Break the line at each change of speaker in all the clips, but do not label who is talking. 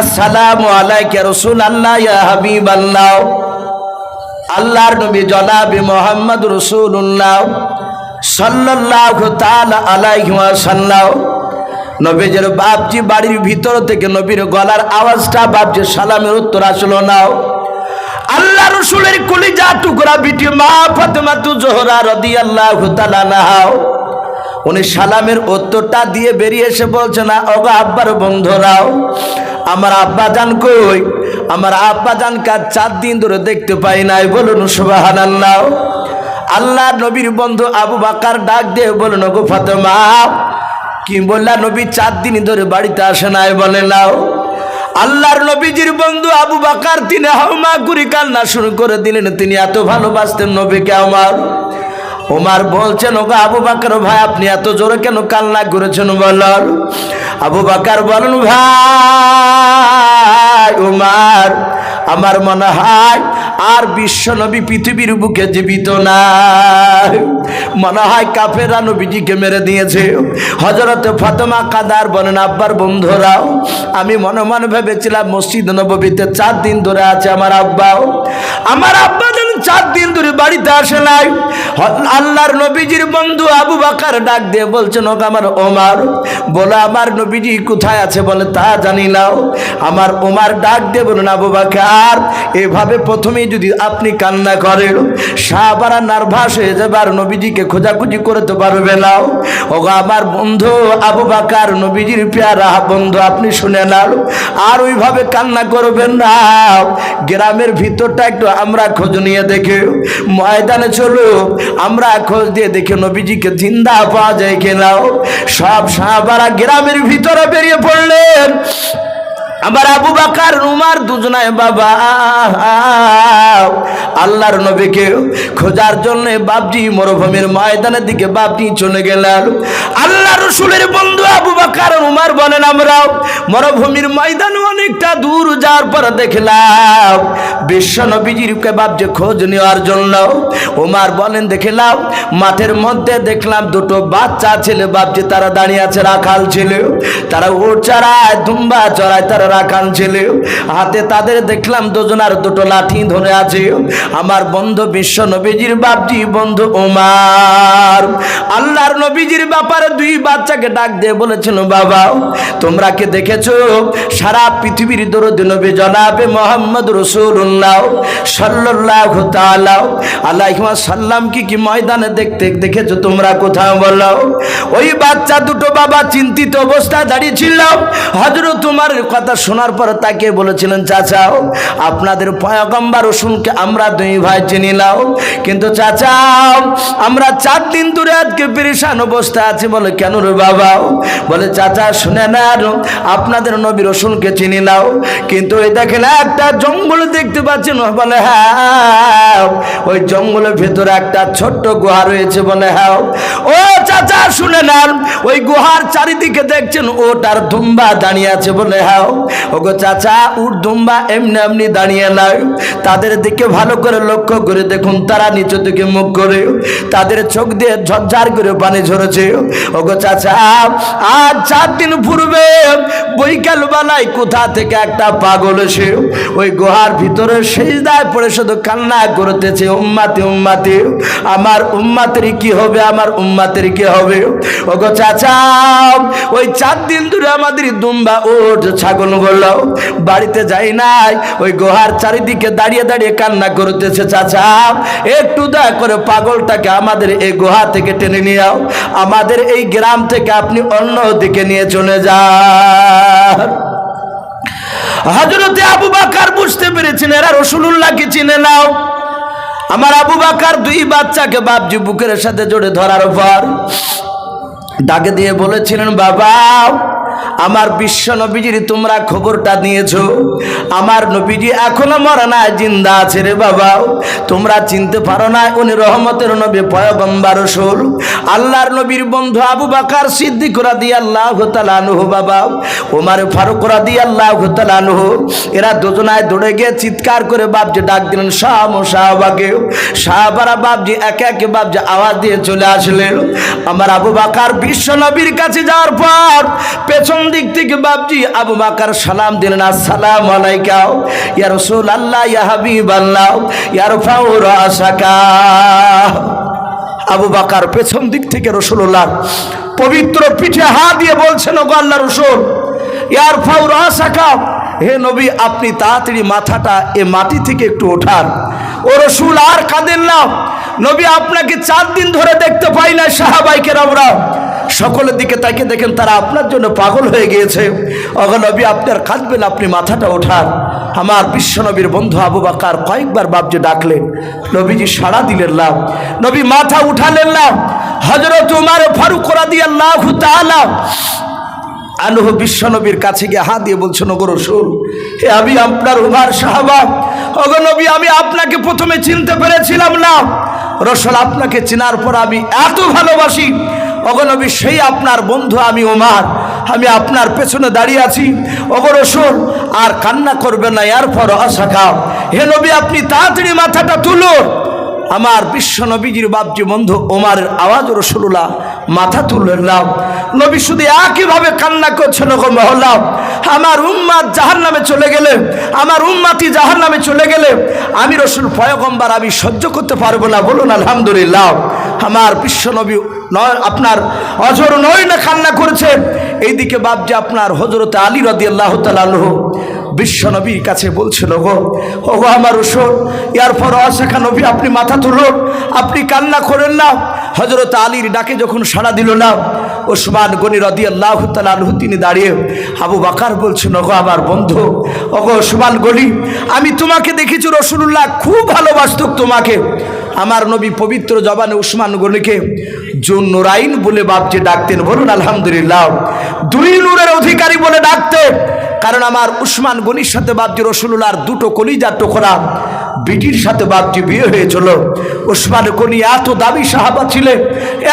আসসালামু আলাইকা রসুল আল্লাহ ইয়া হাবিব আল্লাহ আল্লাহর নবী জনাবি মোহাম্মদ রসুল্লাহ সাল্লাল্লাহু তাআলা আলাইহি ওয়াসাল্লাম। নবীজের বাপজি বাড়ির ভিতর থেকে নবীর গলার আওয়াজটা বাপজি সালামের উত্তর আসলো নাও আল্লাহ রসুলের কলিজা টুকরা বিটি মা ফাতেমা জোহরা রাদিয়াল্লাহু তাআলা নাহাও উনি সালামের উত্তরটা দিয়ে বেরিয়ে এসে বলছে, না, ওগো আব্বার বন্ধুরাও আমার আব্বা জান কই? আমার আব্বা জান কাজ চার দিন ধরে দেখতে পাই নাই, বলুন সুবাহান আল্লাহ নবীর বন্ধু আবু বাকার ডাক দিয়ে বলুন, ওগো ফাতেমা, কি বললা নবী চার দিন ধরে বাড়িতে আসে নাই বলে নাও? আল্লাহর নবীজির বন্ধু আবু বাকার তিনি হাউমা গুরি কান্না শুরু করে দিলেন, তিনি এত ভালোবাসতেন নবীকে আমার। ওমার বলছেন, ওগো আবু বাকর ভাই, আপনি এত জোরে কেন কান্না করেছেন বলার? আবু বাকর বলেন, ভাই উমার আমার মনে হয় আর বিশ্ব নবী পৃথিবীর বুকে জীবিত না মনে হয় কাফেরা নবীজিকে মেরে দিয়েছে। হজরতে ফাতেমা কাদার বলেন আব্বার বন্ধুরাও, আমি মনে মনে ভেবেছিলাম মসজিদ নবীতে চার দিন ধরে আছে আমার আব্বাও। আমার আব্বা যেন চার দিন ধরে বাড়িতে আসে নাই। আল্লাহর নবীজির বন্ধু আবু বাকার ডাক দিয়ে বলছেন ওকে আমার ওমার, বলে আমার নবীজি কোথায় আছে বলে তা জানি নাও। আমার ওমার ডাক দিয়ে বলুন আবু বাকার এভাবে প্রথমেই যদি আপনি কান্না করেন সাহাবারা নার্ভাস হয়ে যাবে আর নবীজিকে খোঁজাখুঁজি করতে পারবে না। ওগো আমার বন্ধু আবু বাকার, নবীজির পেয়ারা বন্ধু, আপনি শুনে নাও আর ওইভাবে কান্না করবেন না। গ্রামের ভিতরটা একটু আমরা খোঁজ নিয়ে দেখে। ময়দানে চলো, আমরা খোঁজ দিয়ে দেখে নবীজিকে জিন্দা পাওয়া যায় কিনাও সব সাহাবারা গ্রামের ভিতরে বেরিয়ে পড়লেন। আমার আবু বাকার, উমার, দুজনায় বাবা। আল্লাহর নবীকে খোঁজার জন্য বাপজি মরুভূমির ময়দানের দিকে বাপজি চলে গেলেন। আল্লাহ রসুলের বন্ধু আবু বাকার উমার বলেন আমরা মরুভূমির ময়দান অনেকটা দূর যাওয়ার পর দেখলাম বিশ্ব নবীজির বাপজি খোঁজ নেওয়ার জন্য। উমার বলেন, দেখলাম, মাঠের মধ্যে দেখলাম দুটো বাচ্চা ছেলে বাপজি তারা দাঁড়িয়ে আছে, রাখাল ছেলে। তারা উট চড়ায় দুম্বা চড়ায়, তারা রাখাল ছিল হাতে তাদের দেখলাম দুজনার দুটো লাঠি ধরে আছে। আমার বন্ধু বিশ্ব নবীজির বাপজি বন্ধু উমার। আল্লাহর নবীজির ব্যাপারে দুই বাচ্চাকে ডাক দিয়ে বলেছিল, বাবা, তোমরা কি দেখেছ? সারা পৃথিবীর দরদ নবী জনাবে মোহাম্মদ রসুল্লাহ সাল্লাল্লাহু তাআলা আলাইহি সাল্লাম কি কি ময়দানে দেখতে, দেখেছ তোমরা কোথাও বলো? ওই বাচ্চা দুটো বাবা চিন্তিত অবস্থায় দাঁড়িয়ে ছিল। হজরত তোমার কথা শোনার পর তাকে বলেছিলেন, চাচা, আপনাদের পয়গম্বর রসুনকে আমরা দুই ভাই চিনি নাও। কিন্তু চাচা, আমরা চার দিন ধরে আজকে পেরেশান অবস্থায় আছি। বলে, কেন রে বাবা? বলে, চাচা, শুনে না আপনাদের নবী রসুনকে চিনি নাও। কিন্তু এই দেখেন, একটা জঙ্গল দেখতে পাচ্ছেন। বলে হ্যাঁ ওই জঙ্গলের ভেতরে একটা ছোট্ট গুহা রয়েছে। বলে হ্যাঁ। ও চাচা, শুনে নেন, ওই গুহার চারিদিকে দেখছেন, ওটার দুম্বা দাঁড়িয়ে আছে। বলে হ্যাঁ। ওগো চাচা, উট দুম্বা এমনি এমনি দাঁড়িয়ে নাই। তাদের দিকে ভালো করে লক্ষ্য করে দেখুন, তারা নিচু দিকে মুখ করে, তাদের চোখ দিয়ে ঝরঝার করে পানি ঝরেছে। ওগো চাচা, আজ চার দিন পূর্বে বৈকাল বেলায় কোথা থেকে একটা পাগল এসে ওই গুহার ভিতরে শেষ দায় পড়ে শুধু কান্না করতেছে, উম্মাতি উম্মাতি। আমার উম্মাতের কি হবে, আমার উম্মাতের কি হবে? ওগো চাচা, ওই চার দিন ধরে আমাদের দুম্বা ওঠ ছাগল বলল বাড়িতে যাই নাই, ওই গুহার চারিদিকে দাঁড়িয়ে দাঁড়িয়ে কান্না করতেছে, চাচা, একটু দয়া করে পাগলটাকে আমাদের এই গুহা থেকে টেনে নিয়ে আও। আমাদের এই গ্রাম থেকে আপনি অন্য দিকে নিয়ে চলে যান। হজরতে আবু বাকার বুঝতে পেরেছেন, এরা রসুল্লাহকে চিনে নাও। আমার আবু বাকার দুই বাচ্চাকে বাপজি বুকের সাথে জোরে ধরার পর ডাকে দিয়ে বলেছিলেন, বাবা আমার বিশ্ব নবীজির তোমরা খবরটা নিয়েছো। আমার নবীজি এখনও মরে না জিন্দা আছে রে বাবা। তোমরা চিনতে পারো না, উনি রহমতের নবী, পয়গম্বর রসুল। আল্লাহর নবীর বন্ধু আবু বাকার সিদ্দিক রাদি আল্লাহ তালানুহ বাবা, ওমার ফারুক রাদি আল্লাহ তালানুহ এরা দুজনায় দৌড়ে গিয়ে চিৎকার করে বাপজি ডাক দিলেন, শাহ শাহবাগে শাহবারা বাপজি, একে একে বাপজি আওয়াজ দিয়ে চলে আসলেন। আমার আবু বাকার বিশ্ব নবীর কাছে যাওয়ার পর পেছন পেছন দিক থেকে বাপজি, আবু বাকার, সালাম দিলেন আসসালাম আলাইকাও। ইয়া রসুল আল্লাহ ইয়া হাবিব আল্লাহ ইয়া রফাউর আশাকা আবু বাকার পেছন দিক থেকে রসুল্লাহ পবিত্র পিঠে হাত দিয়ে বলছেন, ওগো আল্লাহ রসুল ইয়ার ফাউর আশাকা হে নবী, আপনি তাড়াতাড়ি মাথাটা এ মাটি থেকে একটু ওঠান। ও রসুল, আর কাঁদেন না। নবী, আপনাকে চার দিন ধরে দেখতে পাই না সাহাবাইকের আমরা সকলের দিকে তাকে দেখেন, তারা আপনার জন্য পাগল হয়ে গিয়েছে। অগনবী আপনার কাঁদবেন আপনি মাথাটা ওঠান। আমার বিশ্বনবীর বন্ধু আবু বাকার কয়েকবার বাবজে ডাকলেন, নবীজি সাড়া দিলেন লাভ নবী মাথা উঠালেন লাভ হজরত উমার ফারুক করা দিয়ে আল্লাহ তাআলা আনুহ বিশ্বনবীর কাছে গিয়ে হাত দিয়ে বলছেন, ওগো রসুল, হে আমি আপনার উমার সাহাবা। অগনবী আমি আপনাকে প্রথমে চিনতে পেরেছিলাম না। রসুল, আপনাকে চেনার পর আমি এত ভালোবাসি ওগো নবী সেই আপনার বন্ধু আমি ওমার। আমি আপনার পেছনে দাঁড়িয়ে আছি। ওগো রসুল আর কান্না করবে না এরপর আশা খাও। হে নবী, আপনি তাড়াতাড়ি মাথাটা তুলুন। আমার বিশ্ব নবীজির বাপজি বন্ধু ওমারের আওয়াজ রসুল্লাহ মাথা তুললেন লাভ নবী শুধু একইভাবে কান্না করছেন, ওগো মহল্লা। আমার উম্মাদ জাহান নামে চলে গেলে, আমার উম্মাতি জাহান নামে চলে গেলে, আমি রসুল পয়গম্বার, আমি সহ্য করতে পারব না, বলুন আলহামদুলিল্লাহ। আমার বিশ্ব নবী নয় আপনার অজর নয় না কান্না করেছেন এইদিকে বাপজি আপনার হজরতে আলী রদি আল্লাহ তালহ বিশ্ব নবীর কাছে বলছিল গো ওগো আমার ওষুধ ইয়ার পর অশেখা নবী, আপনি মাথা তুলুন, আপনি কান্না করেন না। হজরত আলীর ডাকে যখন সাড়া দিল না, ওসমান গনি রদি আল্লাহ তালু তিনি দাঁড়িয়ে আবু বাকার বলছেন, ওগো আমার বন্ধু, ওগো ওসমান গনি, আমি তোমাকে দেখেছি রসুল্লাহ খুব ভালোবাসত তোমাকে। আমার নবী পবিত্র জবানে উসমান গনিকে জুন নুরাইন বলে বাপজি ডাকতেন। বলুন, আলহামদুলিল্লাহ। দুই নূরের অধিকারী বলে ডাকতেন কারণ আমার উসমান গনির সাথে বাপজি রসুল্লাহর দুটো কলিজার টোকরা। বিটির সাথে বাপজি বিয়ে হয়েছিল। উসমান গনি এত দামি সাহাবা ছিলেন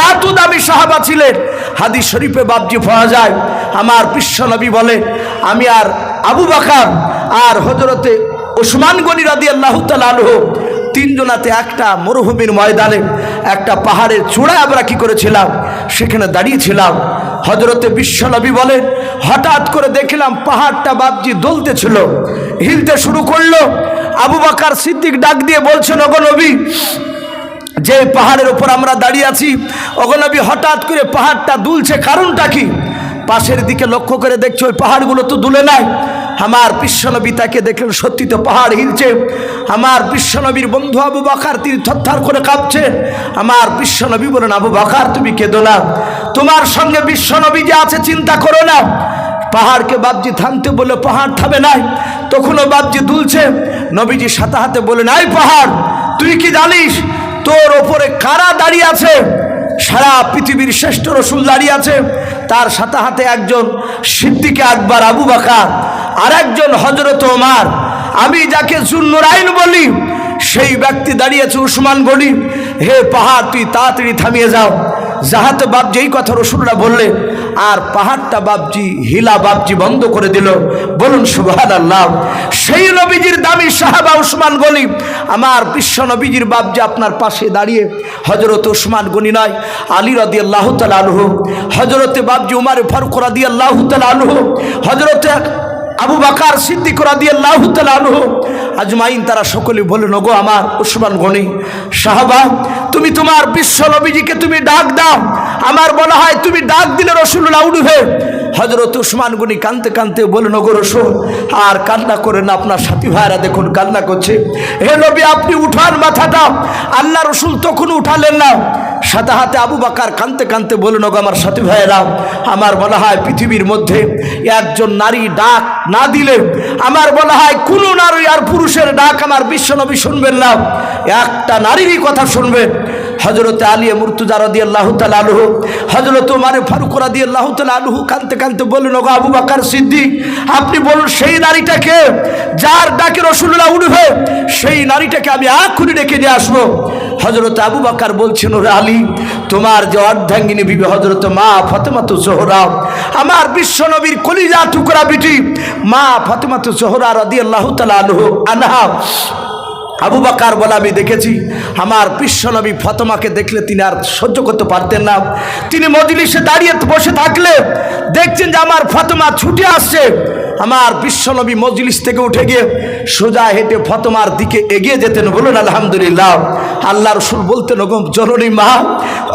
এত দামি সাহাবা ছিলেন হাদিস শরীফে বাপজি পাওয়া যায়। আমার বিশ্বনবী বলে, আমি আর আবু বাকার আর হজরতে ওসমান গনি রাদি আল্লাহ তালহ তিনজনাতে একটা মরুভূমির ময়দানে, একটা পাহাড়ের চূড়ায় আমরা কি করেছিলাম? সেখানে দাঁড়িয়েছিলাম। হজরতে বিশ্বনবী বলেন, হঠাৎ করে দেখলাম পাহাড়টা বাবজি দলতেছিল, হিলতে শুরু করল। আবু বাকার সিদ্দিক ডাক দিয়ে বলছেন অগনবী যে পাহাড়ের ওপর আমরা দাঁড়িয়ে আছি অগনবী হঠাৎ করে পাহাড়টা দুলছে কারণটা কি? পাশের দিকে লক্ষ্য করে দেখছ, ওই পাহাড়গুলো তো দুলে নাই। আমার বিশ্বনবী তাকে দেখলেন, সত্যি তো পাহাড় হিলছে। আমার বিশ্বনবীর বন্ধু আবু বাকার তিনি থরথর করে কাঁপছে। আমার বিশ্বনবী বলেন আবু বাকার, তুমি কেঁদো না। তোমার সঙ্গে বিশ্বনবী যে আছে, চিন্তা করো না। পাহাড়কে বাবজি থামতে বলে পাহাড় থামে নাই। তখনও বাবজি দুলছে। নবীজি সাথে হাতে বলে নাই পাহাড়, তুই কি জানিস, তোর ওপরে কারা দাঁড়িয়ে আছে? সারা পৃথিবীর শ্রেষ্ঠ রসুল দাঁড়িয়ে আছে। তার সাথে হাতে একজন সিদ্দিকে আকবর আবু বাকার। আর একজন হজরত ওমার। আমি যাকে জুন্নুরাইন বলি, সেই ব্যক্তি দাঁড়িয়েছে উসমান গনি। হে পাহাড়, তুই তাড়াতাড়ি থামিয়ে যাও। যাহাতে বাপজি, এই কথা রসুল্লাহ বললে, আর পাহাড়টা বাপজি, হিলা বাপজি বন্ধ করে দিল। বলুন সুবহান আল্লাহ সেই নবীজির দামি সাহাবা উসমান গনি। আমার বিশ্ব নবীজির বাপজি আপনার পাশে দাঁড়িয়ে হজরত উসমান গনি নয়, আলী রদি আল্লাহ তাল আলহ হজরতে বাপজি উমার ফারুক রাদি আল্লাহ তাল আলহ হজরতে আবু বাকার সিদ্দিক রাদি আল্লাহ আনহু আজমাইন তারা সকলে বললেন ওগো আমার উসমান গনি, সাহাবা, তুমি তোমার বিশ্ব নবীজিকে তুমি ডাক দাও। আমার বলা হয় তুমি ডাক দিলে রসুল্লাহ উঠবে। হজরত উসমান গনি কানতে কানতে বলেন ওগো রসুল, আর কান্না করেন আপনার সাথী ভাইরা দেখুন কান্না করছে। হে নবী, আপনি উঠান মাথাটা। আল্লাহ রসুল তখন উঠালেন না। সাথে হাতে আবু বাকার কানতে কানতে বললেন ওগো আমার সাথী ভাইয়েরা, আমার বলা হয় পৃথিবীর মধ্যে একজন নারী ডাক না দিলে আমার বলা হয় কোনো নারী আর পুরুষের ডাক আমার বিশ্বনবী শুনবেন না। একটা নারীরই কথা শুনবেন হজরতে আলিয়া মুর্তুজা রদি আল্লাহ তাল আলহু হজরত উমারে ফারুক রাদি আল্লাহ তাল আলহু কানতে কানতে বললেন ওগো আবু বাকার সিদ্দিক, আপনি বলুন সেই নারীটাকে যার ডাকে রসুল্লাহ উঠবে, সেই নারীটাকে আমি এক্ষুনি ডেকে নিয়ে আসব। হজরত আবু বাকার বলছেন, ওরে আলী, তোমার যে অর্ধাঙ্গিনী বিবি হজরত মা ফতেমাতু জোহরা আমার বিশ্বনবীর কলিজা টুকরা বিটি মা ফতেমাতু জোহরা রদি আল্লাহ তালা আনহা আবু বাকার বলে, আমি দেখেছি, আমার বিশ্বনবী ফতমাকে দেখলে তিনি আর সহ্য করতে পারতেন না। তিনি মজলিসে দাঁড়িয়ে বসে থাকলে দেখছেন যে আমার ফতমা ছুটে আসছে। আমার বিশ্বনবী মজলিস থেকে উঠে গিয়ে সোজা হেঁটে ফতমার দিকে এগিয়ে যেতেন। বলুন, আলহামদুলিল্লাহ। আল্লাহ রসুল বলতেন, ওগো জননী মা,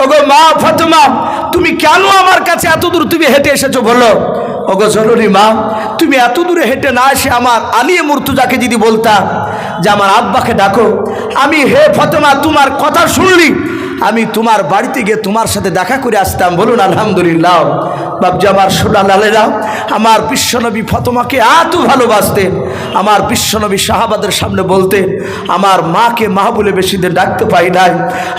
ওগো মা ফতমা, তুমি কেন আমার কাছে এত দূর তুমি হেঁটে এসেছ? বলো ওগো জননী মা, তুমি এত দূরে হেঁটে না এসে আমার আলিয়ে মুর্তুজাকে যদি বলতা যে, আমার আব্বাকে ডাকো, আমি হে ফতেমা, তোমার কথা শুনলি আমি তোমার বাড়িতে গিয়ে তোমার সাথে দেখা করে আসতাম। বলুন, আলহামদুলিল্লাহ। বাবজি আমার সোনা লালেরা, আমার বিশ্বনবী ফতমাকে এত ভালোবাসতেন। আমার বিশ্বনবী শাহাবাদের সামনে বলতেন, আমার মাকে মা বলে বেশি দিন ডাকতে পাই নাই।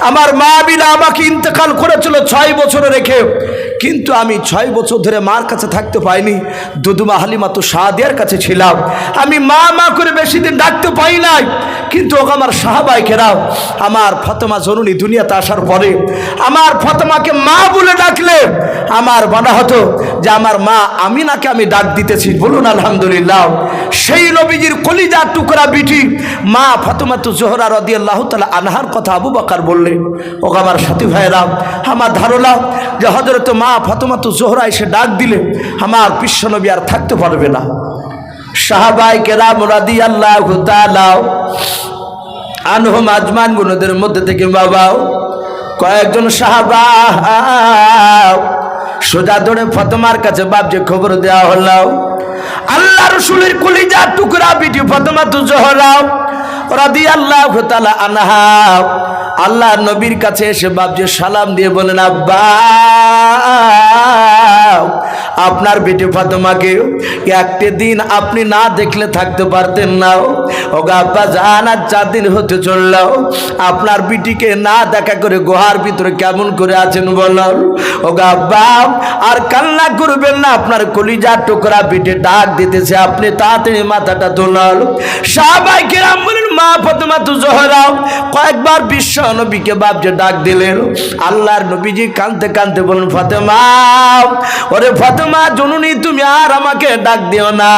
আমার মা বিনা আমাকে ইন্তেকাল করেছিল ছয় বছরে রেখে। কিন্তু আমি ছয় বছর ধরে মার কাছে থাকতে পাইনি। দুদুমা হালিমা তো সাদিয়ার কাছে ছিলাম। আমি মা মা করে বেশি দিন ডাকতে পাই নাই। কিন্তু ওকে আমার সাহাবাই খেরাও আমার ফতমা জননী দুনিয়াতে আসার পরে আমার ফতমাকে মা বলে ডাকলে আমার মনে হতো যে আমার মা আমি আমিনাকে আমি ডাক দিতেছি। বলুন, আলহামদুলিল্লাহ। সেই নবীজির কলিজার টুকরা বিটি মা ফতমা তো জোহরা রদি আল্লাহ তালা আনহার কথা আবু বাকার বললে ওকে আমার সাথী ভাইয়েরা, আমার ধারণা যে হজরত মা ফতমা তো জোহরা এসে ডাক দিলে আমার বিশ্বনবী আর থাকতে পারবে না। সাহাবাই কেরাম রাদি আল্লাহ আনহম আজমান গুনদের মধ্যে থেকে বাবাও কয়েকজন সাহাবা সোজা ধরে ফতমার কাছে বাপজি খবর দেওয়া হলো, আল্লাহ রসুলের কলিজা টুকরা, বিটি ফতমা তু জহরাও রাদি আল্লাহ তালা আনহাও আল্লাহ নবীর কাছে এসে বাপজি সালাম দিয়ে বলেন আব্বা, আপনার বেটে ফাতেমাকে একটি দিন আপনি না দেখলে থাকতে পারতেন না। ও আব্বা জান আর চার দিন হতে চলল। আপনার বিটিকে না দেখা করে গুহার ভিতরে কেমন করে আছেন বল ও আব্বা, আর কান্না করবেন না, আপনার কলিজার টুকরা পিঠে ডাক দিতেছে, আপনি তাড়াতাড়ি মাথাটা তোলাল সবাই কিরাম বলেন মা ফাতেমা, তো জহরাও, কয়েকবার বিশ্ব নবীকে বাপকে ডাক দিলেন। আল্লাহর নবীজি কানতে কানতে বলেন ফাতেমা, ওরে ফাতেমা, জননী, তুমি আর আমাকে ডাক দিও না।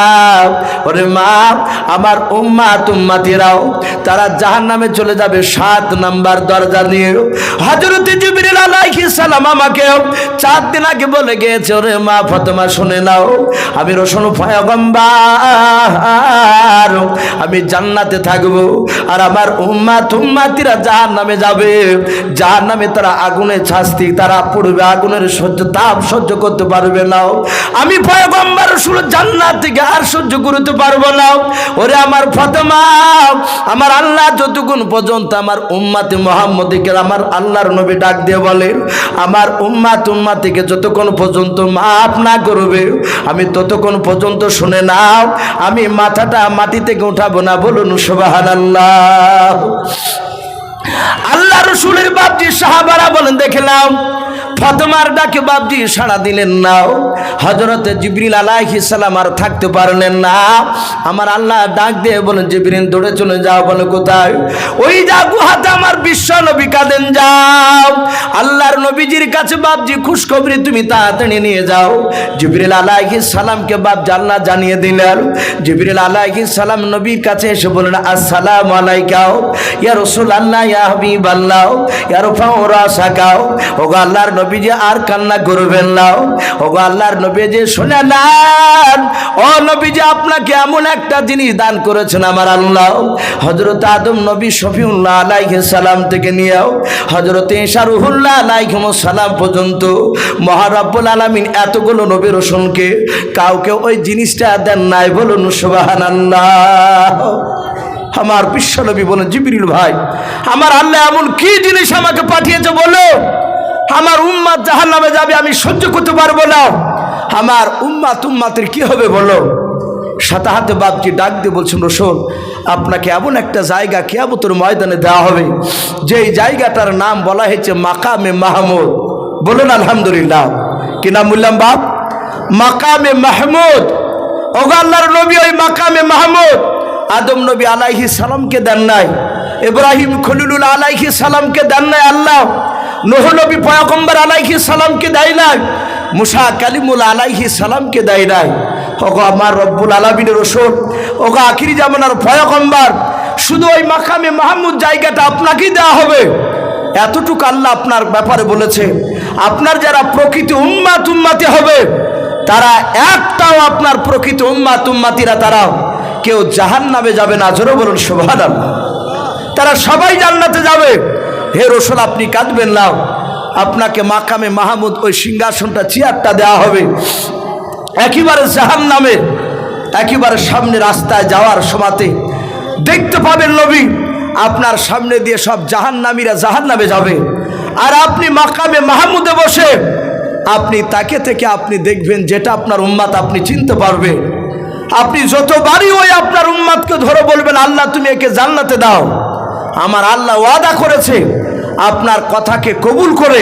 ওরে মা, আমার উম্মা তুম্মাতিরাও তারা জাহান নামে চলে যাবে সাত নাম্বার দরজা নিয়ে। হজরত জিবরিল আলাইহিস সালাম আমাকে চার দিন আগে বলে গিয়েছে, ওরে মা, ফাতেমা, শুনে নাও, আমি রসুন পয়গম্বার, আমি জান্নাতে থাকব, আর আমার উম্মা তুম্মাতিরা জাহান নামে যাবে। যার নামে তারা আগুনে শাস্তি তারা পড়বে আগুনের সহ্য, তাপ সহ্য করতে পারবে না। আমি পয়গম্বর শুরু জান্নাত থেকে আর সহ্য করতে পারব না। ওরে আমার ফতেমা, আমার আল্লাহ যতক্ষণ পর্যন্ত আমার উম্মাতে মোহাম্মদকে আমার আল্লাহর নবী ডাক দিয়ে বলেন আমার উম্মা তুম্মা থেকে যতক্ষণ পর্যন্ত মাফ না করবে, আমি ততক্ষণ পর্যন্ত শুনে নাও, আমি মাথাটা মাটি থেকে উঠাবো না, বলুন সুবাহান আল্লাহ আল্লাহ রসুলের বাপজি সাহাবারা বলেন দেখলাম ফতমার ডাকে বাপজি সাড়া দিলেন না। হজরত জিবরিল সালাম আর থাকতে পারলেন না। আমার আল্লাহ ডাক দিয়ে বলেন, জিবরিল, দৌড়ে চলে যাও, বলে কোথায়? ওই যা গুহাতে আমার বিশ্ব নবী কাঁদেন, যাও। আল্লাহর নবীজির কাছে বাপজি খুশখবরি তুমি তাড়াতাড়ি নিয়ে যাও। জিবরিল সালামকে বাপ আল্লাহ জানিয়ে দিলেন। জিবরিল সালাম নবীর কাছে এসে বললেন, আসসালামু আলাইকাও, ইয়া রাসূল আল্লাহ ইয়া হাবিব আল্লাহ ইয়া রফাউ রাসাকাও ওগো আল্লাহর নবী যে আর কান্না করবেন না। ওগো আল্লাহর নবী যে শুনে নেন ও নবী যে আপনাকে এমন একটা জিনিস দান করেছেন আমার আল্লাহ। হজরত আদম নবী শফিউল্লাহ আলাইহিস সালাম থেকে নিয়েও হজরত ইশারুহুল্লাহ আলাইহিম সালাম পর্যন্ত মহারব্বুল আলামিন এতগুলো নবী রসুলকে কাউকে ওই জিনিসটা দেন নাই বলুন সুবহানাল্লাহ। আমার বিশ্বনবী বলেন, জিবরিল ভাই, আমার আল্লাহ এমন কি জিনিস আমাকে পাঠিয়েছে বলো আমার উম্মাদ জাহান নামে যাবে, আমি সহ্য করতে পারব না। আমার উম্মা তুম্মাতের কি হবে বলো? সাতাহাতে বাপজি ডাক দিয়ে বলছেন রসুন আপনাকে এমন একটা জায়গা কেয়াবতর ময়দানে দেওয়া হবে, যেই জায়গাটার নাম বলা হয়েছে মাকামে মাহমুদ। বলুন, আলহামদুলিল্লাহ। কি নাম বললাম বাপ? মাকামে মাহমুদ। ওগো আল্লাহর নবী, ওই মাকামে মাহমুদ। আদম নবী আলাইহি সালামকে দেন নাই, ইব্রাহিম খলিলুল আলাইহি সালামকে দেন নাই আল্লাহ। নোহ নবী পয়গম্বর আলাইহি সালামকে দেয় নাই, মুসা কালিমুল আলাইহি সালামকে দেয় নাই। ওগো আমার রব্বুল আলামিনের রসুল, ওগো আখিরি জামানার পয়গম্বর, শুধু ওই মাকামে মাহমুদ জায়গাটা আপনাকেই দেওয়া হবে। এতটুকু আল্লাহ আপনার ব্যাপারে বলেছে, আপনার যারা প্রকৃতি উম্মাত উম্মাতি হবে, তারা একটাও আপনার প্রকৃত উম্মাত উম্মাতিরা তারা কেউ জাহান নামে যাবে না। জোরে বলুন সোভান তারা সবাই জান্নাতে যাবে। হে রসুল, আপনি কাঁদবেন না। আপনাকে মাকামে মাহমুদ ওই সিংহাসনটা চেয়ারটা দেওয়া হবে। একেবারে জাহান নামে একেবারে সামনে রাস্তায় যাওয়ার সময়তে দেখতে পাবেন নবী, আপনার সামনে দিয়ে সব জাহান নামীরা জাহান নামে যাবে। আর আপনি মাকামে মাহমুদে বসে, আপনি তাকে থেকে আপনি দেখবেন যেটা আপনার উম্মাত আপনি চিনতে পারবে আপনি যতবারই ওই আপনার উম্মাদকে ধরে বলবেন, আল্লাহ তুমি একে জান্নাতে দাও। আমার আল্লাহ ওয়াদা করেছে, আপনার কথাকে কবুল করে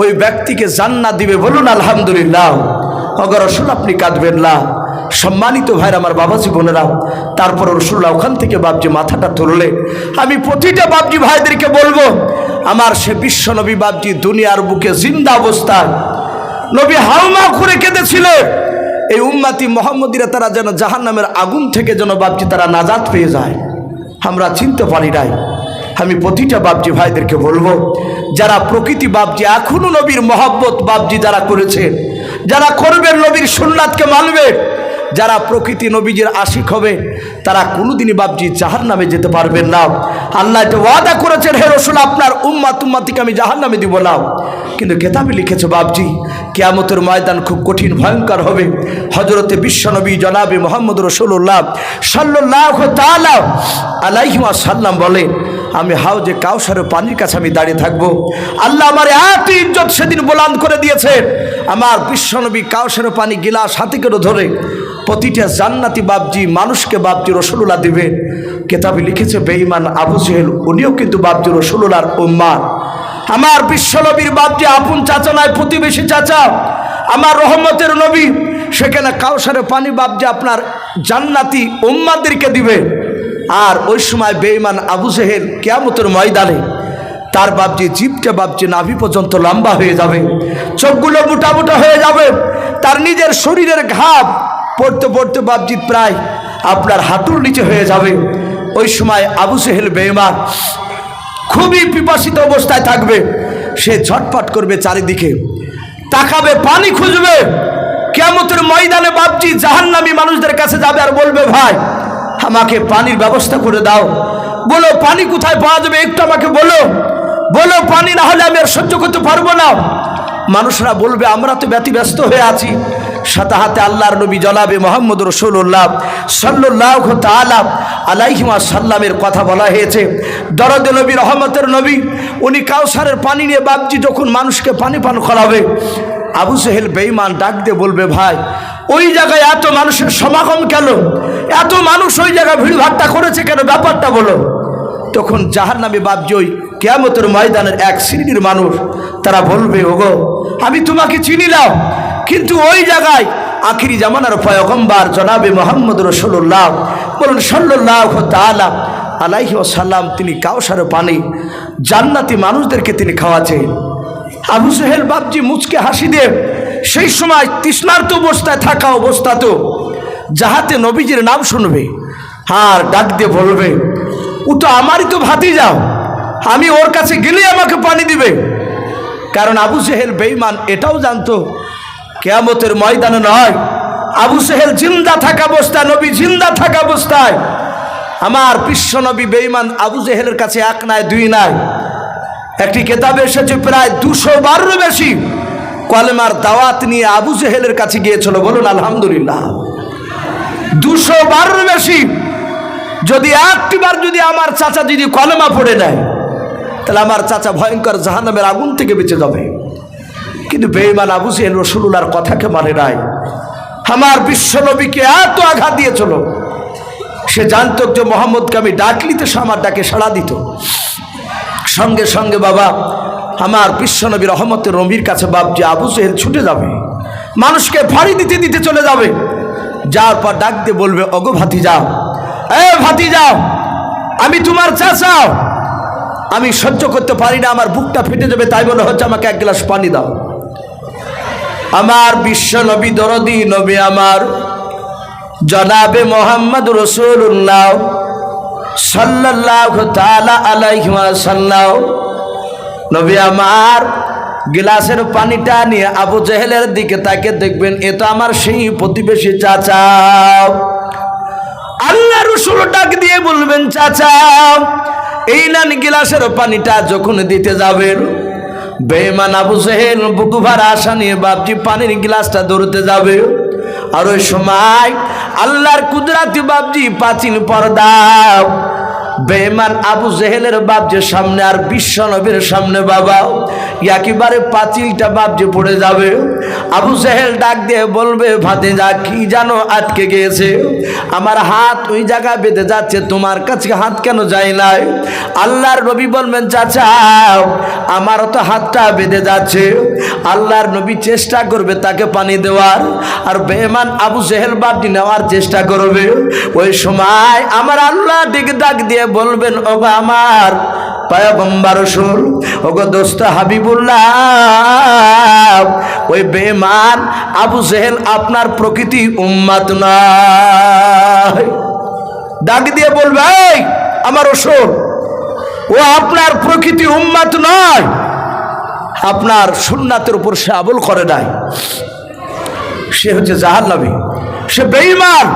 ওই ব্যক্তিকে জান্নাত দিবে বলুন আলহামদুলিল্লাহ। অগর রসুল, আপনি কাঁদবেন না। সম্মানিত ভাইরা, আমার বাবাজি বোনেরা, তারপর রসুল্লাহ ওখান থেকে বাবজি মাথাটা তুললে, আমি প্রতিটা বাবজি ভাইদেরকে বলব, আমার সে বিশ্ব নবী বাবজি দুনিয়ার বুকে জিন্দা অবস্থায়, নবী হাউমা করে কেঁদেছিল। এই উম্মাতি মোহাম্মদীরা, তারা যেন জাহান নামের আগুন থেকে যেন বাবজি তারা নাজাত পেয়ে যায়। আমরা চিনতে পারি নাই। আমি প্রতিটা বাবজি ভাইদেরকে বলব, যারা প্রকৃতি বাবজি এখনও নবীর মহব্বত বাবজি যারা করেছে, যারা করবেন নবীর সুন্নাতকে মানবে, যারা প্রকৃতি নবীজির আশিক হবে, তারা কোনোদিনই বাবজি জাহার নামে যেতে পারবেন না। আল্লাহ এটা ওয়াদা করেছেন, হে রসুল, আপনার উম্মা তুম্মাতিকে আমি জাহার নামে দিব না। কিন্তু কেতাবে লিখেছে বাবজি কেয়ামতের ময়দান খুব কঠিন, ভয়ঙ্কর হবে। হজরতে বিশ্বনবী জনাবে মোহাম্মদ রসুল্লাহ সাল্লাহ তালা আলাইহিমা সাল্লাম বলে আমি হাউজে কাউসারের পানির কাছে আমি দাঁড়িয়ে থাকব। আল্লাহ আমার এত ইজ্জত সেদিন বোলান করে দিয়েছে। আমার বিশ্বনবী কাউসারের পানি গিলাস হাতে করে ধরে প্রতিটা জান্নাতি বাবজি মানুষকে বাবজি রসুল্লাহ দিবে। কেতাবে লিখেছে, বেঈমান আবু জেহেল, উনিও কিন্তু বাবজি রসুল্লাহর উম্মার আমার বিশ্বনবীর বাবজি আপন চাচা নয়, প্রতিবেশী চাচা। আমার রহমতের নবী, সেখানে কাউসারে পানি বাবজি আপনার জান্নাতি উম্মাদেরকে দিবে। আর ওই সময় বেঈমান আবু জেহেল কেয়ামতের ময়দানে তার বাবজি জিপটা বাবজি নাভি পর্যন্ত লম্বা হয়ে যাবে, চোখগুলো মোটা মোটা হয়ে যাবে, তার নিজের শরীরের ঘাপ পড়তে পড়তে বাবজি প্রায় আপনার হাঁটুর নিচে হয়ে যাবে। ওই সময় আবু সেহেল বেঈমান খুবই পিপাসিত অবস্থায় থাকবে, সে ঝটপট করবে চারিদিকে, তাকাবে, পানি খুঁজবে কেমতের ময়দানে বাপজি জাহান্নামী মানুষদের কাছে যাবে আর বলবে, ভাই আমাকে পানির ব্যবস্থা করে দাও। বলো, পানি কোথায় পাওয়া যাবে? একটু আমাকে বলো। বলো, পানি না হলে আমি আর সহ্য করতে পারব না। মানুষরা বলবে, আমরা তো ব্যতিব্যস্ত হয়ে আছি। সাথে হাতে আল্লাহর নবী জনাবে মোহাম্মদ রসুল্লাহ সাল্লাহ তালাম আলাইহিমা সাল্লামের কথা বলা হয়েছে। দরদ নবী, রহমতের নবী, উনি কাউসারের পানি নিয়ে বাবজি যখন মানুষকে পানি পান করাবে। আবু সেহেল বেইমান ডাক দিয়ে বলবে, ভাই, ওই জায়গায় এত মানুষের সমাগম কেন? এত মানুষ ওই জায়গায় ভিড়ভাট্টা করেছে কেন? ব্যাপারটা বলো। তখন জাহার নামে বাবজি ওই কেয়ামতের ময়দানের এক শ্রেণির মানুষ, তারা বলবে, ওগো, আমি তোমাকে চিনিলাম, কিন্তু ওই জায়গায় আখিরি জামানার পয়গম্বার জনাবে মোহাম্মদ রসুল্লাহ বলুন সাল্লাহ তালা আলাইহি সাল্লাম তিনি কাউসারে পানি জান্নাতি মানুষদেরকে তিনি খাওয়াছেন আবু সেহেল বাবজি মুচকে হাসি দেব সেই সময় তৃষ্ণার্ত অবস্থায় থাকা অবস্থা তো যাহাতে নবীজির নাম শুনবে আর ডাক দিয়ে বলবে ও তো আমারই তো ভাতি যাও আমি ওর কাছে গেলে আমাকে পানি দিবে। কারণ আবু সেহেল বেইমান এটাও জানতো, কেয়ামতের ময়দানে নয়, আবু সেহেল জিন্দা থাকা অবস্থায়, নবী জিন্দা থাকা অবস্থায়, আমার বিশ্ব নবী বেইমান আবু জেহেলের কাছে এক নাই, দুই নাই। একটি কেতাবে এসেছে প্রায় দুশো বারোর বেশি, কলেমার দাওয়াত নিয়ে আবু জেহেলের কাছে গিয়েছিল, বলুন আলহামদুলিল্লাহ। দুশো বারোর বেশি। যদি একটিবার যদি আমার চাচা যদি কলমা পড়ে নেয়, তাহলে আমার চাচা ভয়ঙ্কর জাহান্নামের আগুন থেকে বেঁচে যাবে। কিন্তু বেইমান আবু জেহেল রসুল্লার কথাকে মানে নাই। আমার বিশ্ব নবীকে এত আঘাত দিয়েছিল, সে জানত যে মোহাম্মদকে আমি ডাকলিতে সে আমার ডাকে সাড়া দিত। সঙ্গে সঙ্গে বাবা, আমার বিশ্বনবী রহমতের নবীর কাছে বাপ যে আবু সেহেল ছুটে যাবে, মানুষকে ফাড়ি দিতে দিতে চলে যাবে। যাওয়ার পর ডাক দিয়ে বলবে অগো ভাতি যাও এ ভাতি যাও আমি তোমার চাচাও আমি সহ্য করতে পারি না, আমার বুকটা ফেটে যাবে, তাই বলে হচ্ছে আমাকে এক গ্লাস পানি দাও। আমার বিশ্ব নবী দরদি, নবী আমার, জনাবে মোহাম্মদ রসুল্লাহ সাল্লাল্লাহু তাআলা আলাইহি ওয়াসাল্লাম। নবী আমার গিলাসের পানিটা নিয়ে আবু জেহেলের দিকে তাকে দেখবেন, এ তো আমার সেই প্রতিবেশী চাচা। আল্লাহ রসুল ডাক দিয়ে বলবেন, চাচা, এই নান গিলাসের পানিটা যখন দিতে যাবেন বেমান আবু জেহেল বুকুভার আশা নিয়ে বাপজি পানির গিলাসটা ধরতে যাবে। আর ওই সময় আল্লাহর কুদরাতি বাপজি পাচিল পর্দা বেমান আবু জেহেলের বাপ যে সামনে আর বিশ্ব নবীর সামনে, বাবা, একেবারে পাঁচিলটা বাপ যে পড়ে যাবে। আবু জেহেল ডাক দিয়ে বলবে ভাতে যা কি জানো আটকে গিয়েছে? আমার হাত ওই জায়গা বেঁধে যাচ্ছে, তোমার কাছে হাত কেন যায় নাই? আল্লাহর রবি বলবেন, চাচা আমারও তো হাতটা বেঁধে যাচ্ছে। আল্লাহর নবী চেষ্টা করবে তাকে পানি দেওয়ার, আর বেমান আবু জেহেল বাপটি নেওয়ার চেষ্টা করবে। ওই সময় আমার আল্লাহ দিকে ডাক দিয়ে বলবেন, ওগো আমার ওগো দোস্ত হাবিবুল্লাহ, ওই বেমান আবু জেহেল আপনার প্রকৃতি ডাক দিয়ে বলবে আমার রসুল ও আপনার প্রকৃতি উম্মাত নয়। আপনার সুন্নাতের উপর সে আবল করে নাই। সে হচ্ছে জাহান্নাবী সে বেঈমান।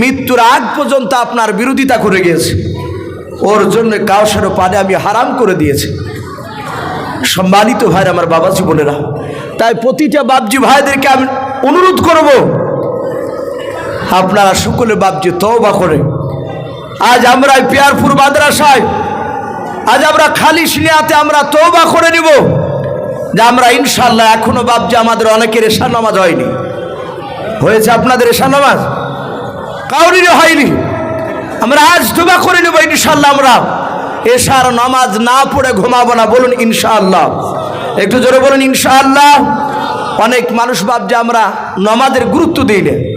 মৃত্যুর আগ পর্যন্ত আপনার বিরোধিতা করে গিয়েছে। ওর জন্য কাউসারও পানে আমি হারাম করে দিয়েছি। সম্মানিত ভাই আমার বাবা জীবনেরা তাই প্রতিটা বাপজি ভাইদেরকে আমি অনুরোধ করব, আপনারা সকলে বাপজি তওবা করে। আজ আমরা পিয়ারপুর মাদ্রাসায় আজ আমরা খালি সিনিয়াতে আমরা তওবা করে নিব। যে আমরা ইনশাল্লাহ এখনও বাপজি আমাদের অনেকের এশা নামাজ হয়নি। হয়েছে আপনাদের এশা নামাজ? কাউরিরও হয়নি। আমরা আজ তোবা করে নেব ইনশাল্লাহ আমরা। এশার নামাজ না পড়ে ঘুমাবো না, বলুন ইনশাআল্লাহ। একটু জোরে বলুন ইনশাআল্লাহ। অনেক মানুষ ভাবছে আমরা নমাজের গুরুত্ব দিই না।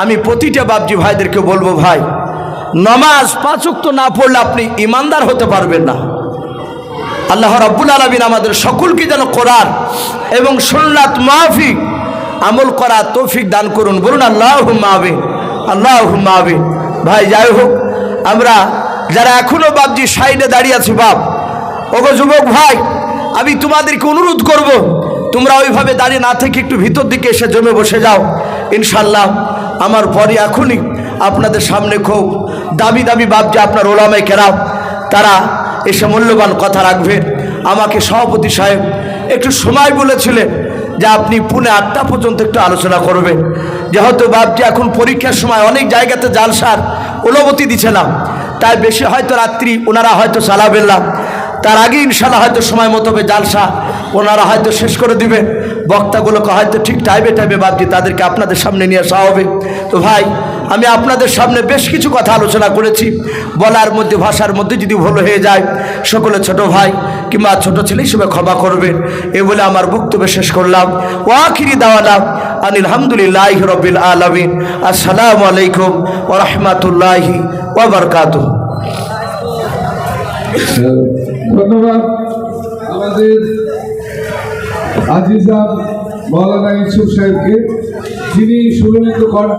আমি প্রতিটা বাবজি ভাইদেরকে বলব, ভাই নমাজ পাঁচক্ত না পড়লে আপনি ইমানদার হতে পারবেন না। আল্লাহ রাব্বুল আলমিন আমাদের সকলকে যেন করার এবং সুন্নাত মাহফিক আমল করা তৌফিক দান করুন। বলুন আল্লাহ মাহবে আল্লাহ মাহবে ভাই, যাই হোক, আমরা যারা এখনও বাপজি সাইডে দাঁড়িয়ে আছি, বাপ, ওগো যুবক ভাই, আমি তোমাদেরকে অনুরোধ করব, তোমরা ওইভাবে দাঁড়িয়ে না থেকে একটু ভিতর দিকে এসে জমে বসে যাও। ইনশাল্লাহ আমার পরে এখনই আপনাদের সামনে খুব দামি দামি বাপজি আপনার ওলামায় কেরাম, তারা এসে মূল্যবান কথা রাখবেন আমাকে সভাপতি সাহেব একটু সময় বলেছিলেন যে আপনি পুনে আটটা পর্যন্ত একটু আলোচনা করবেন। যেহেতু বাপজি এখন পরীক্ষার সময় অনেক জায়গাতে জালসার অনুমতি দিছিলাম তাই বেশি হয়তো রাত্রি ওনারা হয়তো না। তার আগে ইনশাল্লাহ হয়তো সময় মতো হবে জালসা, ওনারা হয়তো শেষ করে দিবেন বক্তাগুলোকে হয়তো ঠিক টাইমে টাইমে বাপজি তাদেরকে আপনাদের সামনে নিয়ে আসা হবে। তো ভাই আমি আপনাদের সামনে বেশ কিছু কথা আলোচনা করেছি। বলার মধ্যে, ভাষার মধ্যে যদি ভুল হয়ে যায়, সকলে ছোট ভাই কিংবা ছোট ছেলে হিসেবে ক্ষমা করবেন। এ বলে আমার বক্তব্য শেষ করলাম। ওয়াখিরি দাওয়ালাম আনিল হামদুলিল্লাহ রবিল আলমিন। আসসালামু আলাইকুম ও রহমতুল্লাহি ওবরকাত
আজিজা মৌলানা ইউসুফ সাহেবকে, যিনি সুরমিত কণ্ঠ